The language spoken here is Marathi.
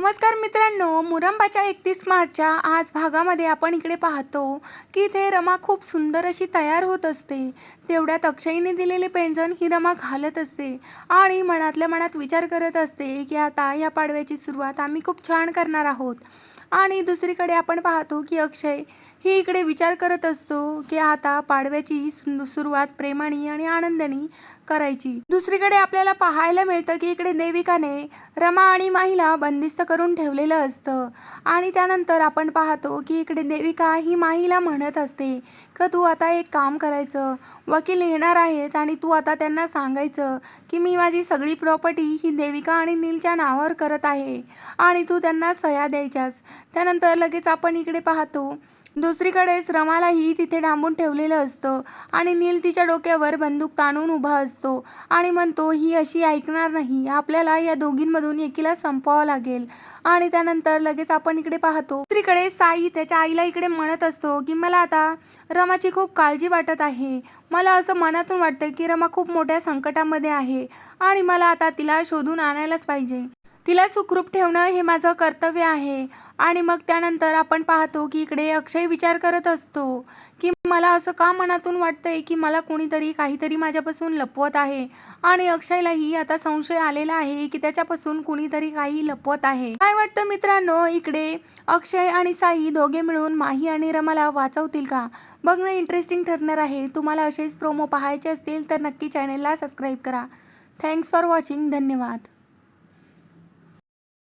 नमस्कार मित्रांनो मुरंबाच्या एकतीस मार्चच्या आज भागामध्ये आपण इकडे पाहतो की इथे रमा खूप सुंदर अशी तयार होत असते. तेवढ्यात अक्षयीने दिलेले पेंजन ही रमा घालत असते आणि मनातल्या मनात विचार करत असते की आता या पाडव्याची सुरुवात आम्ही खूप छान करणार आहोत. आणि दुसरीकडे आपण पाहतो की अक्षय ही इकडे विचार करत असतो की आता पाडव्याची सुरुवात प्रेमाने आणि आनंदाने करायची. दुसरीकडे आपल्याला पाहायला मिळतं की इकडे देविकाने रमा आणि माहीला बंदिस्त करून ठेवलेलं असतं. आणि त्यानंतर आपण पाहतो की इकडे देविका ही माहीला म्हणत असते का तू आता एक काम करायचं. वकील येणार आहेत आणि तू आता त्यांना सांगायचं की मी माझी सगळी प्रॉपर्टी ही देविका आणि नीलच्या नावावर करत आहे. आणि तू त्यांना सह्या द्यायच्यास. त्यानंतर लगेच आपण इकडे पाहतो दुसरीकडेच रमालाही तिथे डांबून ठेवलेलं असतं आणि नील तिच्या डोक्यावर बंदूक ताणून उभा असतो आणि म्हणतो ही अशी ऐकणार नाही. आपल्याला या दोघींमधून एकीला संपवावं लागेल. आणि त्यानंतर लगेच आपण इकडे पाहतो दुसरीकडे साई त्याच्या आईला इकडे म्हणत असतो की मला आता रमाची खूप काळजी वाटत आहे. मला असं मनातून वाटतं की रमा खूप मोठ्या संकटामध्ये आहे आणि मला आता तिला शोधून आणायलाच पाहिजे. तिला सुखरूप ठेवणं हे माझं कर्तव्य आहे. आणि मग त्यानंतर आपण पाहतो की इकडे अक्षय विचार करत असतो की मला असं का मनातून वाटतंय की मला कोणीतरी काहीतरी माझ्यापासून लपवत आहे? आणि अक्षयलाही आता संशय आलेला आहे की त्याच्यापासून कुणीतरी काही लपवत आहे. काय वाटतं मित्रांनो इकडे अक्षय आणि साई दोघे मिळून माही आणि रमाला वाचवतील का? बघणं इंटरेस्टिंग ठरणार आहे. तुम्हाला असेच प्रोमो पाहायचे असतील तर नक्की चॅनेलला सबस्क्राईब करा. थँक्स फॉर वॉचिंग धन्यवाद.